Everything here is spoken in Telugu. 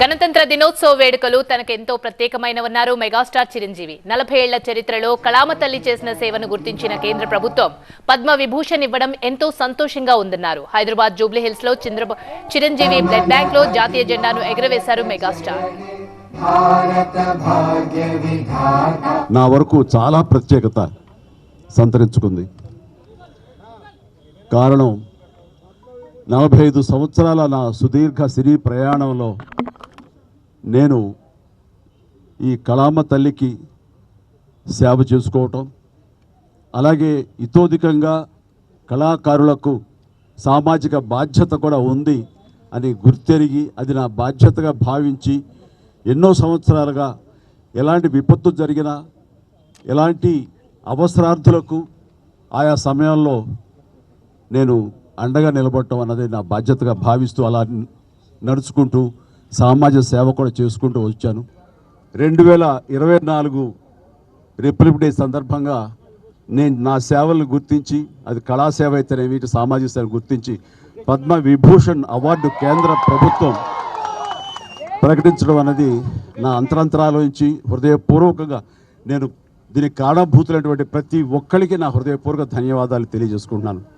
గణతంత్ర దినోత్సవ వేడుకలు తనకెంతో ప్రత్యేకమైనవన్నారు మెగాస్టార్ చిరంజీవి. నలభై ఏళ్ళ చరిత్రలో కళామ తల్లి చేసిన సేవను గుర్తించిన కేంద్ర ప్రభుత్వం పద్మ విభూషణ్ ఇవ్వడం ఎంతో సంతోషంగా ఉందన్నారు. హైదరాబాద్ జూబ్లీహిల్స్లో చిరంజీవి బ్లడ్ బ్యాంక్లో జాతీయ జెండాను ఎగురవేశారు మెగాస్టార్. నా వరకు చాలా ప్రత్యేకత సంతరించుకుంది. కారణం నలభై ఐదు సంవత్సరాల నా సుదీర్ఘ సినీ ప్రయాణంలో నేను ఈ కళామ తల్లికి సేవ చేసుకోవటం అలాగే ఇతోధికంగా కళాకారులకు సామాజిక బాధ్యత కూడా ఉంది అని గుర్తెరిగి అది నా బాధ్యతగా భావించి ఎన్నో సంవత్సరాలుగా ఎలాంటి విపత్తు జరిగినా ఎలాంటి అవసరార్థులకు ఆయా సమయాల్లో నేను అండగా నిలబడటం అన్నది నా బాధ్యతగా భావిస్తూ అలా నడుచుకుంటూ సామాజిక సేవ కూడా చేసుకుంటూ వచ్చాను. రెండు వేల ఇరవై నాలుగు రిపబ్లిక్ డే సందర్భంగా నేను నా సేవలను గుర్తించి అది కళాసేవ అయితేనేమి ఇటు సామాజిక సేవ గుర్తించి పద్మ విభూషణ్ అవార్డు కేంద్ర ప్రభుత్వం ప్రకటించడం అనేది నా అంతరంతరాల నుంచి హృదయపూర్వకంగా నేను దీనికి కారణభూతులైనటువంటి ప్రతి ఒక్కరికి నా హృదయపూర్వక ధన్యవాదాలు తెలియజేసుకుంటున్నాను.